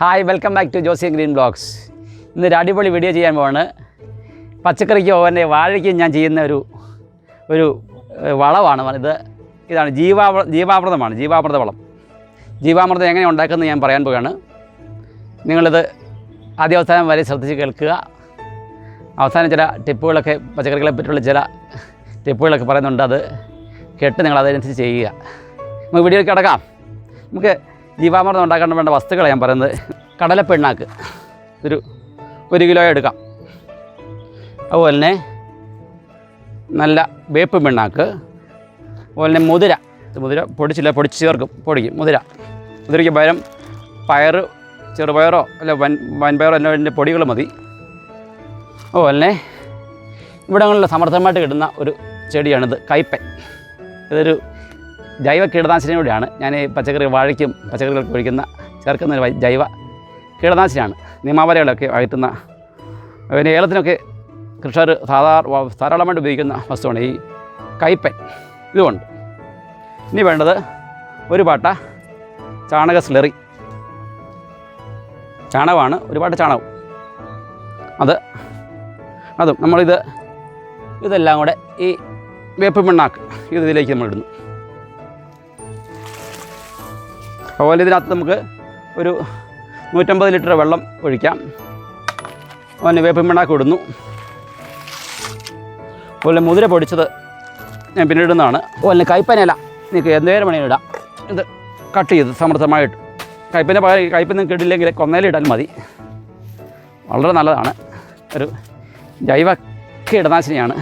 Hi welcome back to Josie Green Blogs ഇന്നൊരു അടിപൊളി video ചെയ്യാൻ പോവാണ്. പച്ചക്കറിക്കോ എന്റെ വാഴയ്ക്കും ഞാൻ ചെയ്യുന്ന ഒരു ഒരു വളമാണ്. ഇത് ഇതാണ് ജീവാ ജീവാമൃതമാണ് ജീവാമൃത വളം. ജീവാമൃതം എങ്ങനെ ഉണ്ടാക്കുന്നത് ഞാൻ പറയാൻ പോവുകയാണ് നിങ്ങളിത് ആദ്യ അവസാനം വരെ ശ്രദ്ധിച്ച് കേൾക്കുക. അവസാനം ചില ടിപ്പുകളൊക്കെ പച്ചക്കറികളെ പറ്റിയുള്ള ചില ടിപ്പുകളൊക്കെ പറയുന്നുണ്ട് അത് കേട്ട് നിങ്ങൾ അതനുസരിച്ച് ചെയ്യുക. നമുക്ക് വീഡിയോയിലേക്ക് കിടക്കാം. നമുക്ക് ജീവാമൃതം ഉണ്ടാക്കാൻ വേണ്ട വസ്തുക്കളെ ഞാൻ പറയുന്നത്. കടലപ്പെണ്ണാക്ക്. ഒരു ഒരു കിലോ എടുക്കാം. അതുപോലെ തന്നെ നല്ല വേപ്പ് പെണ്ണാക്ക്. അതുപോലെ തന്നെ മുതിര. മുതിര പൊടിച്ചില്ല പൊടിച്ച് ചേർക്കും പൊടിക്കും. മുതിര. മുതിരയ്ക്ക് പകരം പയർ ചെറുപയറോ അല്ല വൻ വൻപയറോ എല്ലാം അതിന്റെ പൊടികൾ മതി. അതുപോലെ തന്നെ ഇവിടങ്ങളിൽ സമർത്ഥമായിട്ട് കിട്ടുന്ന ഒരു ചെടിയാണിത്. കയ്പൻ ഇതൊരു ജൈവ കീടനാശിനിയോടെയാണ് ഞാൻ ഈ പച്ചക്കറി വാഴയ്ക്കും പച്ചക്കറികൾക്ക് ഒഴിക്കുന്ന ചേർക്കുന്ന ഒരു ജൈവ കീടനാശിനിയാണ്. നിയമാവലികളൊക്കെ അകറ്റുന്ന പിന്നെ ഏലത്തിനൊക്കെ കൃഷിക്കാർ സാധാരണ ധാരാളമായിട്ട് ഉപയോഗിക്കുന്ന വസ്തുവാണ് ഈ കയ്പൻ ഇതുകൊണ്ട് ഇനി വേണ്ടത് ഒരു പാട്ട ചാണക സ്ലറി. ചാണകമാണ് ഒരു പാട്ട ചാണകം. അത് അതും നമ്മളിത് ഇതെല്ലാം കൂടെ ഈ വേപ്പ് പിണ്ണാക്ക് ഇത് ഇതിലേക്ക് നമ്മൾ ഇടുന്നു അതുപോലെ ഇതിനകത്ത് നമുക്ക് ഒരു നൂറ്റമ്പത് ലിറ്റർ വെള്ളം ഒഴിക്കാം. അതുപോലെ വേപ്പിൻ പിണ്ണാക്ക് ഇടുന്നു. അതുപോലെ മുതിര പൊടിച്ചത് ഞാൻ പിന്നെ ഇടുന്നതാണ്. അതുപോലെ കയ്പനില നിങ്ങൾക്ക് എന്തേരം മണി ഇടാം. ഇത് കട്ട് ചെയ്ത് സമൃദ്ധമായിട്ട്. കയ്പന്റെ പകരം കയ്പ നിങ്ങൾക്ക് ഇടില്ലെങ്കിൽ കൊന്നയില ഇടാൻ മതി. വളരെ നല്ലതാണ്. ഒരു ജൈവ കീടനാശിനിയാണ്.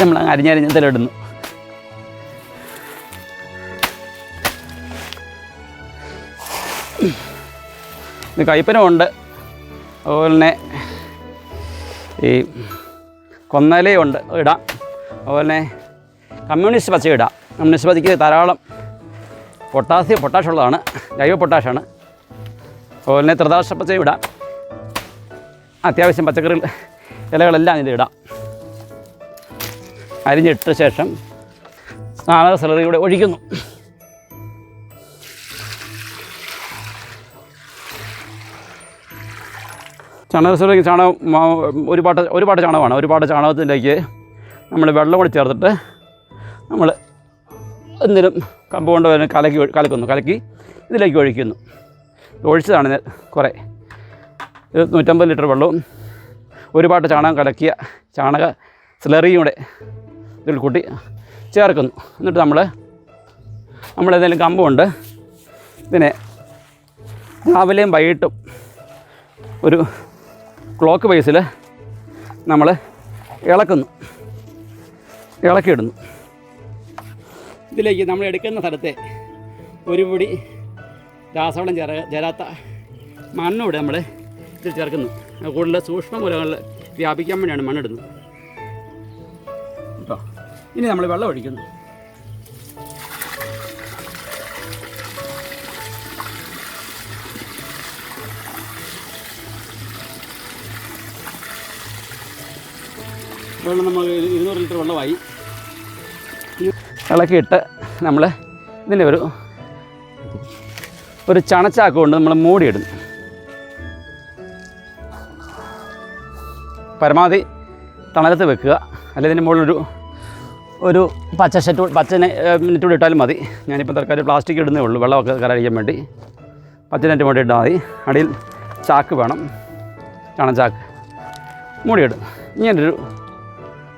നമ്മൾ അരിഞ്ഞരിഞ്ഞ് ഇതിലിടുന്നു. ഇത് കയ്പനമുണ്ട് അതുപോലെ തന്നെ ഈ കൊന്നലയുണ്ട് ഇടാം. അതുപോലെ തന്നെ കമ്മ്യൂണിസ്റ്റ് പച്ച ഇടാം. കമ്മ്യൂണിസ്റ്റ് പച്ചയ്ക്ക് ധാരാളം പൊട്ടാസ്യം പൊട്ടാഷ് ഉള്ളതാണ്. ജൈവ പൊട്ടാഷാണ്. അതുപോലെ തന്നെ ത്രിദാശ പച്ച ഇടാം. അത്യാവശ്യം പച്ചക്കറി ഇലകളെല്ലാം ഇതിൽ ഇടാം. അരിഞ്ഞിട്ട ശേഷം നാളെ സെലറി കൂടെ ഒഴിക്കുന്നു. ചാണകത്തിലേക്ക് ചാണകം ഒരു പാട്ട ഒരു പാട്ട ചാണകമാണ്. ഒരു പാട്ട ചാണകത്തിലേക്ക് നമ്മൾ വെള്ളം കൂടി ചേർത്തിട്ട് നമ്മൾ എന്തിനും കമ്പ് കൊണ്ട് വരുന്ന കലക്കി കലക്കുന്നു. കലക്കി ഇതിലേക്ക് ഒഴിക്കുന്നു. ഒഴിച്ചതാണ് കുറേ. ഇത് നൂറ്റമ്പത് ലിറ്റർ വെള്ളവും ഒരു പാട്ട് ചാണകം കലക്കിയ ചാണക സ്ലറിയും കൂടെ ഇതിൽ കൂട്ടി ചേർക്കുന്നു. എന്നിട്ട് നമ്മൾ നമ്മൾ നമ്മളേതെങ്കിലും കമ്പമുണ്ട് ഇതിനെ രാവിലെയും വൈകിട്ടും ഒരു ക്ലോക്ക് വൈസിൽ നമ്മൾ ഇളക്കുന്നു. ഇളക്കിയിടുന്നു. ഇതിലേക്ക് നമ്മൾ എടുക്കുന്ന സ്ഥലത്തെ ഒരു പൊടി രാസവളം ചേർ ചേരാത്ത മണ്ണൂടെ നമ്മൾ ഇതിൽ ചേർക്കുന്നു. കൂടുതൽ സൂക്ഷ്മ മൂലങ്ങളിൽ വ്യാപിക്കാൻ വേണ്ടിയാണ് മണ്ണിടുന്നത്. കേട്ടോ ഇനി നമ്മൾ വെള്ളം ഒഴിക്കുന്നു. വെള്ളം നമ്മൾ ഇരുന്നൂറ് ലിറ്റർ വെള്ളമായി. ഇളക്കിയിട്ട് നമ്മൾ ഇതിന്റെ ഒരു ഒരു ചണച്ചാക്ക് കൊണ്ട് നമ്മൾ മൂടിയിടുന്നു. പരമാവധി തണലത്ത് വെക്കുക. അല്ലെങ്കിൽ ഇതിന്റെ മുകളിലൊരു ഒരു പച്ച ഷെറ്റ് പച്ച നെറ്റ് കൂടി ഇട്ടാലും മതി. ഞാനിപ്പോൾ തൽക്കാലം പ്ലാസ്റ്റിക് ഇടുന്നേ ഉള്ളൂ. വെള്ളമൊക്കെ കരടിക്കാൻ വേണ്ടി. പച്ച നെറ്റ് കൂടി ഇട്ടാൽ മതി. അടിയിൽ ചാക്ക് വേണം. ചണച്ചാക്ക്. മൂടിയിടും. ഇങ്ങനൊരു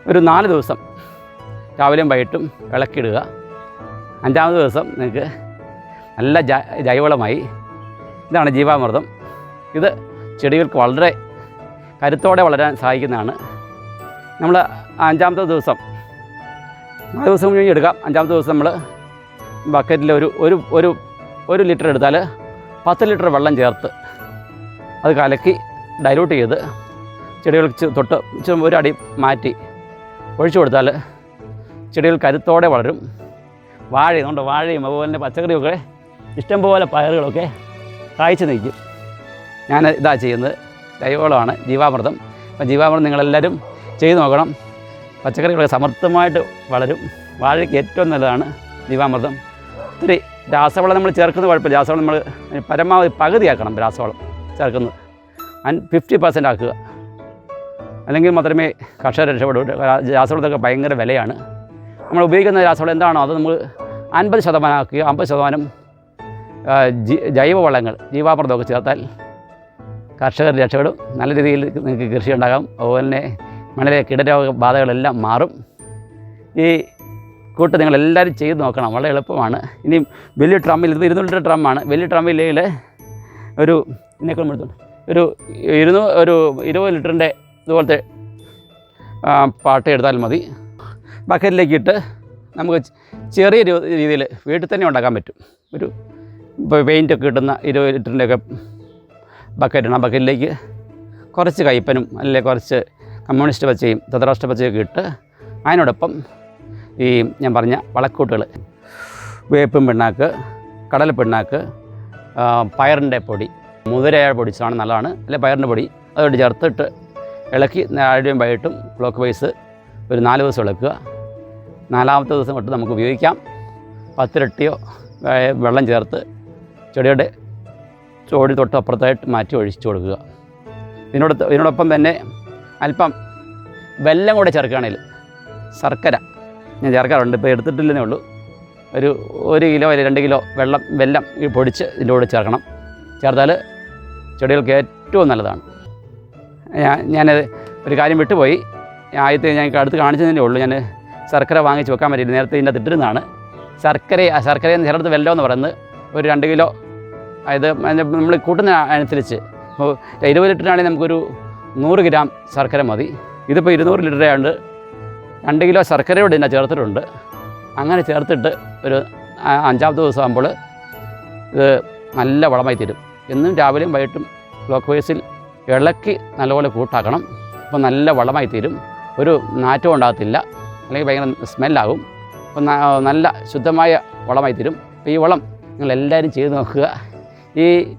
ഒരു നാല് ദിവസം രാവിലെയും വൈകിട്ടും വിളക്കിടുക അഞ്ചാമത് ദിവസം നിങ്ങൾക്ക് നല്ല ജൈവളമായി ഇതാണ് ജീവാമൃതം. ഇത് ചെടികൾക്ക് വളരെ കരുത്തോടെ വളരാൻ സഹായിക്കുന്നതാണ്. നമ്മൾ അഞ്ചാമത്തെ ദിവസം നാല് ദിവസം കഴിഞ്ഞ് എടുക്കാം. അഞ്ചാമത്തെ ദിവസം നമ്മൾ ബക്കറ്റിൽ ഒരു ഒരു ഒരു ഒരു ലിറ്റർ എടുത്താൽ പത്ത് ലിറ്റർ വെള്ളം ചേർത്ത് അത് കലക്കി ഡൈലൂട്ട് ചെയ്ത് ചെടികൾക്ക് തൊട്ട് ഒരു അടി മാറ്റി ഒഴിച്ചു കൊടുത്താൽ ചെടികൾ കരുത്തോടെ വളരും. വാഴ അതുകൊണ്ട് വാഴയും അതുപോലെ തന്നെ പച്ചക്കറിയൊക്കെ ഇഷ്ടംപോലെ പയറുകളൊക്കെ കായ്ച്ചു നിൽക്കും. ഞാൻ ഇതാ ചെയ്യുന്നത്. ജൈവവളമാണ് ജീവാമൃതം. അപ്പം ജീവാമൃതം നിങ്ങളെല്ലാവരും ചെയ്തു നോക്കണം. പച്ചക്കറികളൊക്കെ സമർത്ഥമായിട്ട് വളരും. വാഴയ്ക്ക് ഏറ്റവും നല്ലതാണ് ജീവാമൃതം. ഒത്തിരി രാസവളം നമ്മൾ ചേർക്കുന്നത് കുഴപ്പമില്ല. രാസവളം നമ്മൾ പരമാവധി പകുതിയാക്കണം രാസവളം ചേർക്കുന്നത്. അൻ ഫിഫ്റ്റി പെർസെന്റ് ആക്കുക. അല്ലെങ്കിൽ മാത്രമേ കർഷകർ രക്ഷപ്പെടൂ. രാസവളത്തൊക്കെ ഭയങ്കര വിലയാണ്. നമ്മൾ ഉപയോഗിക്കുന്ന രാസവളം എന്താണോ അത് നമ്മൾ അൻപത് ശതമാനം ആക്കുക അമ്പത് ശതമാനം ജൈവവളങ്ങൾ ജീവാമൃതമൊക്കെ ചേർത്താൽ കർഷകർ രക്ഷപ്പെടും. നല്ല രീതിയിൽ നിങ്ങൾക്ക് കൃഷി ഉണ്ടാകാം. അതുപോലെ തന്നെ മണ്ണിലെ കിടരോഗ ബാധകളെല്ലാം മാറും. ഈ കൂട്ട് നിങ്ങളെല്ലാവരും ചെയ്ത് നോക്കണം. വളരെ എളുപ്പമാണ്. ഇനി വലിയ ട്രമ്മിൽ ഇത് ഇരുന്നൂറ് ലിറ്റർ ഡ്രമ്മാണ് വലിയ ഡ്രമ്മില്ലെങ്കിൽ ഒരു ഇതിനേക്കാളും എടുത്തോണ്ട് ഒരു ഇരുന്നൂ ഒരു ഇരുപത് ലിറ്ററിന്റെ ഇതുപോലത്തെ പാട്ട് എടുത്താൽ മതി. ബക്കറ്റിലേക്ക് ഇട്ട് നമുക്ക് ചെറിയ രീതിയിൽ വീട്ടിൽ തന്നെ ഉണ്ടാക്കാൻ പറ്റും. ഒരു പെയിന്റൊക്കെ കിട്ടുന്ന ഇരുപത് ലിറ്ററിന്റെയൊക്കെ ബക്കറ്റ് ആ ബക്കറ്റിലേക്ക് കുറച്ച് കയ്പ്പനും അല്ലെങ്കിൽ കുറച്ച് കമ്മ്യൂണിസ്റ്റ് പച്ചയും ധൃതരാഷ്ട്ര പച്ചയൊക്കെ ഇട്ട് അതിനോടൊപ്പം ഈ ഞാൻ പറഞ്ഞ വളക്കൂട്ടുകൾ വേപ്പും പിണ്ണാക്ക് കടല പിണ്ണാക്ക് പയറിന്റെ പൊടി മുതിരയ പൊടിച്ചാണ് നല്ലതാണ്. അല്ലെങ്കിൽ പയറിന്റെ പൊടി അതോട് ചേർത്തിട്ട് ഇളക്കി ആഴ്ചയും വൈകിട്ടും ക്ലോക്ക് വൈസ് ഒരു നാല് ദിവസം ഇളക്കുക. നാലാമത്തെ ദിവസം തൊട്ട് നമുക്ക് ഉപയോഗിക്കാം. പത്തിരട്ടിയോ വെള്ളം ചേർത്ത് ചെടിയുടെ ചോടി തൊട്ട് അപ്പുറത്തായിട്ട് മാറ്റി ഒഴിച്ചു കൊടുക്കുക. ഇതിനോട് ഇതിനോടൊപ്പം തന്നെ അല്പം വെല്ലം കൂടെ ചേർക്കുകയാണെങ്കിൽ ശർക്കര ഞാൻ ചേർക്കാറുണ്ട്. ഇപ്പോൾ എടുത്തിട്ടില്ലെന്നേ ഉള്ളൂ. ഒരു ഒരു കിലോ അല്ലെങ്കിൽ രണ്ട് കിലോ വെള്ളം വെല്ലം പൊടിച്ച് ഇതിന്റെ കൂടെ ചേർക്കണം. ചേർത്താൽ ചെടികൾക്ക് ഏറ്റവും നല്ലതാണ്. ഞാനത് ഒരു കാര്യം വിട്ടുപോയി. ആദ്യത്തെ ഞാൻ അടുത്ത് കാണിച്ചതിന്റെ ഉള്ളൂ. ഞാൻ ശർക്കര വാങ്ങിച്ച് വെക്കാൻ പറ്റില്ല നേരത്തെ ഇതിന്റെ തിട്ടിരുന്നതാണ് ശർക്കര ആ ശർക്കരയെന്ന് ചിലടത്ത് വെല്ലോ എന്ന് പറയുന്നത്. ഒരു രണ്ട് കിലോ അതായത് നമ്മൾ കൂട്ടുന്ന അനുസരിച്ച്. ഇപ്പോൾ ഇരുപത് ലിറ്ററാണെങ്കിൽ നമുക്കൊരു നൂറ് ഗ്രാം ശർക്കര മതി. ഇതിപ്പോൾ ഇരുന്നൂറ് ലിറ്റർ ആയതുകൊണ്ട് രണ്ട് കിലോ ശർക്കരയോട് ഇതിനെ ചേർത്തിട്ടുണ്ട്. അങ്ങനെ ചേർത്തിട്ട് ഒരു അഞ്ചാമത്തെ ദിവസം ആകുമ്പോൾ ഇത് നല്ല വളമായി തരും. എന്നും രാവിലെയും വൈകിട്ടും ക്ലോക്ക് വൈസിൽ ഇളക്കി നല്ലപോലെ കൂട്ടാക്കണം. അപ്പോൾ നല്ല വളമായി തീരും. ഒരു നാറ്റവും ഉണ്ടാകത്തില്ല. അല്ലെങ്കിൽ ഭയങ്കര സ്മെല്ലാകും. അപ്പോൾ നല്ല ശുദ്ധമായ വളമായി തീരും. അപ്പോൾ ഈ വളം നിങ്ങൾ എല്ലാവരും ചെയ്ത് നോക്കുക. ഈ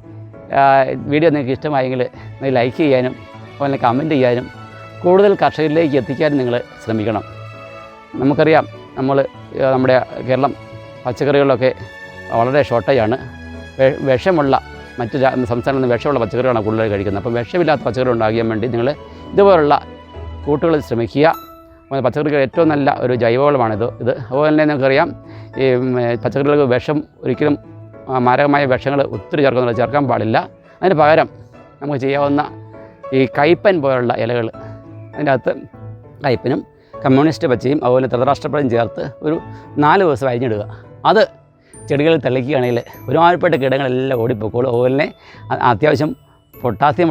വീഡിയോ നിങ്ങൾക്ക് ഇഷ്ടമായെങ്കിൽ നിങ്ങൾ ലൈക്ക് ചെയ്യാനും അതുപോലെ കമന്റ് ചെയ്യാനും കൂടുതൽ കർഷകരിലേക്ക് എത്തിക്കാനും നിങ്ങൾ ശ്രമിക്കണം. നമുക്കറിയാം നമ്മൾ നമ്മുടെ കേരളം പച്ചക്കറികളിലൊക്കെ വളരെ ഷോർട്ടേജാണ് വിഷമുള്ള മറ്റ് സംസ്ഥാനങ്ങളിൽ നിന്ന് വിഷമുള്ള പച്ചക്കറികളാണ് കൂടുതൽ കഴിക്കുന്നത്. അപ്പം വിഷമില്ലാത്ത പച്ചക്കറി ഉണ്ടാകാൻ വേണ്ടി നിങ്ങൾ ഇതുപോലുള്ള കൂട്ടുകൾ ശ്രമിക്കുക. പച്ചക്കറികൾ ഏറ്റവും നല്ല ഒരു ജൈവവളമാണിത്. ഇത് അതുപോലെ തന്നെ നിങ്ങൾക്കറിയാം ഈ പച്ചക്കറികൾക്ക് വിഷം ഒരിക്കലും മാരകമായ വിഷങ്ങൾ ഒത്തിരി ചേർക്കുന്നില്ല ചേർക്കാൻ പാടില്ല. അതിന് പകരം നമുക്ക് ചെയ്യാവുന്ന ഈ കയ്പ്പൻ പോലുള്ള ഇലകൾ അതിന്റെ അകത്ത് കയ്പ്പനും കമ്മ്യൂണിസ്റ്റ് പച്ചയും അതുപോലെ തൃതരാഷ്ട്രപ്പഴയും ചേർത്ത് ഒരു നാല് ദിവസം അരിഞ്ഞിടുക. അത് ചെടികളിൽ തെളിക്കുകയാണെങ്കിൽ ഒരുമാതിരിപ്പെട്ട കീടങ്ങളെല്ലാം ഓടിപ്പോക്കോളും അതുപോലെ അത്യാവശ്യം പൊട്ടാസ്യം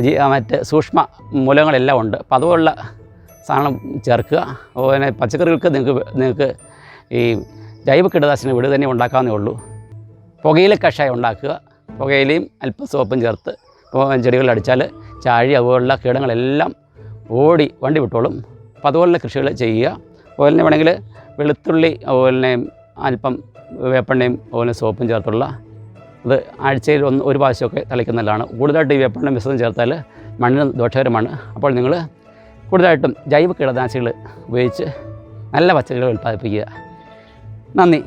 ജി- ആ, മറ്റ് സൂക്ഷ്മ മൂലങ്ങളെല്ലാം ഉണ്ട്. അപ്പോൾ അതുപോലുള്ള സാധനം ചേർക്കുക. അതുപോലെ പച്ചക്കറികൾക്ക് നിങ്ങൾക്ക് നിങ്ങൾക്ക് ഈ ജൈവ കീടനാശിനി വീട് തന്നെ ഉണ്ടാക്കാവുന്നേ ഉള്ളൂ. പുകയില കഷായം ഉണ്ടാക്കുക. പുകയിലയും അല്പം സോപ്പും ചേർത്ത് ചെടികളിൽ അടിച്ചാൽ ചാഴി അതുപോലുള്ള കീടങ്ങളെല്ലാം ഓടി വണ്ടി വിട്ടോളും. അപ്പോൾ അതുപോലുള്ള കൃഷികൾ ചെയ്യുക. അതുപോലെ തന്നെ വേണമെങ്കിൽ വെളുത്തുള്ളി അതുപോലെ തന്നെ അല്പം വേപ്പെണ്ണയും അതുപോലെ സോപ്പും ചേർത്തുള്ള അത് ആഴ്ചയിൽ ഒന്ന് ഒരു പ്രാവശ്യമൊക്കെ തളിക്കുന്നതാണ് കൂടുതലായിട്ട് ഈ വേപ്പെണ്ണ മിശ്രിതം ചേർത്താൽ മണ്ണിന് ദോഷകരമാണ്. അപ്പോൾ നിങ്ങൾ കൂടുതലായിട്ടും ജൈവ കീടനാശികൾ ഉപയോഗിച്ച് നല്ല പച്ചക്കറികൾ ഉൽപ്പാദിപ്പിക്കുക. നന്ദി.